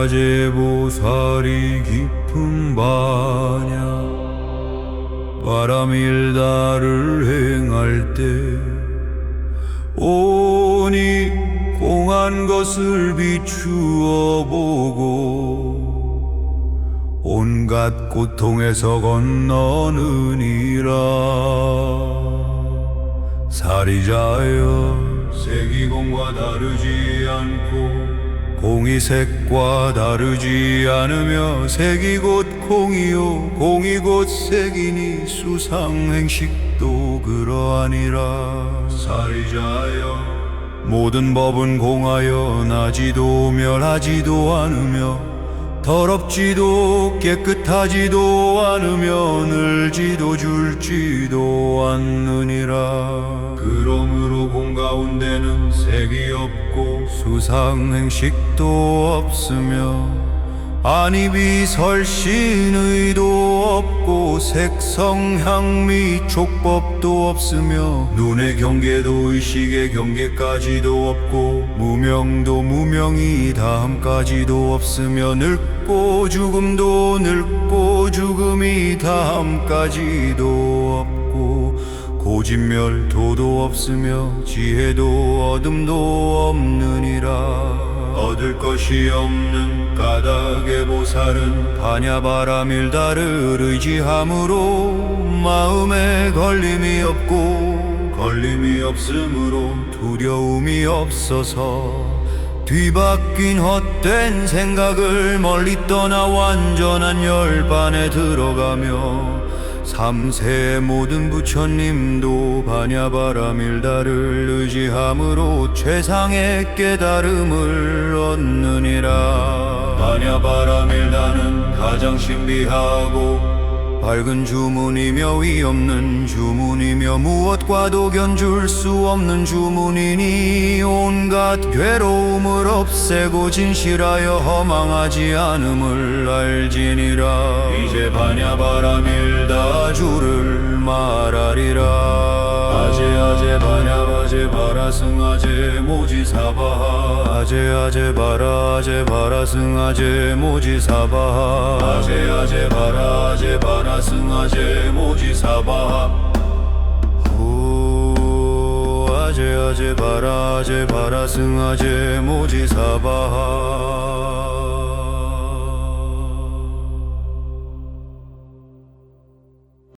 아제 보살이 깊은 바냐 바람일다를 행할 때 오니 공한 것을 비추어 보고 온갖 고통에서 건너느니라 사리자여 색이공과 다르지 않고 공이 색과 다르지 않으며 색이 곧 공이요. 공이 곧 색이니 수상행식도 그러하니라. 사리자여 모든 법은 공하여 나지도 멸하지도 않으며 더럽지도 깨끗하지도 않으며 늘지도 줄지도 않느니라. 그러므로 공 가운데는 색이 없고 수상 행식도 없으며 안입이 설신 의도 없고 색성 향미 촉법도 없으며 눈의 경계도 의식의 경계까지도 없고 무명도 무명이 다함까지도 없으며 늙고 죽음도 늙고 죽음이 다함까지도 없고 고진멸 도도 없으며 지혜도 어둠도 없느니라. 얻을 것이 없는 까닭의 보살은 반야바라밀다를 의지함으로 마음에 걸림이 없고 걸림이 없으므로 두려움이 없어서 뒤바뀐 헛된 생각을 멀리 떠나 완전한 열반에 들어가며 삼세 모든 부처님도 반야바라밀다를 의지함으로 최상의 깨달음을 얻느니라. 반야바라밀다는 가장 신비하고 밝은 주문이며 위없는 주문이며 무엇과도 견줄 수 없는 주문이니 온갖 괴로움을 없애고 진실하여 허망하지 않음을 알지니라 이제 반야바라 밀다 주를 말하리라. 아제 아제 바냐바제 바라승 아제 모지사바하 아제 아제 바라 아제 바라승 아제 모지사바하 아제 아제 바라 아제 바라승 아제 모지사바하 후 아제 아제 바라 아제 바라승 아제 모지사바하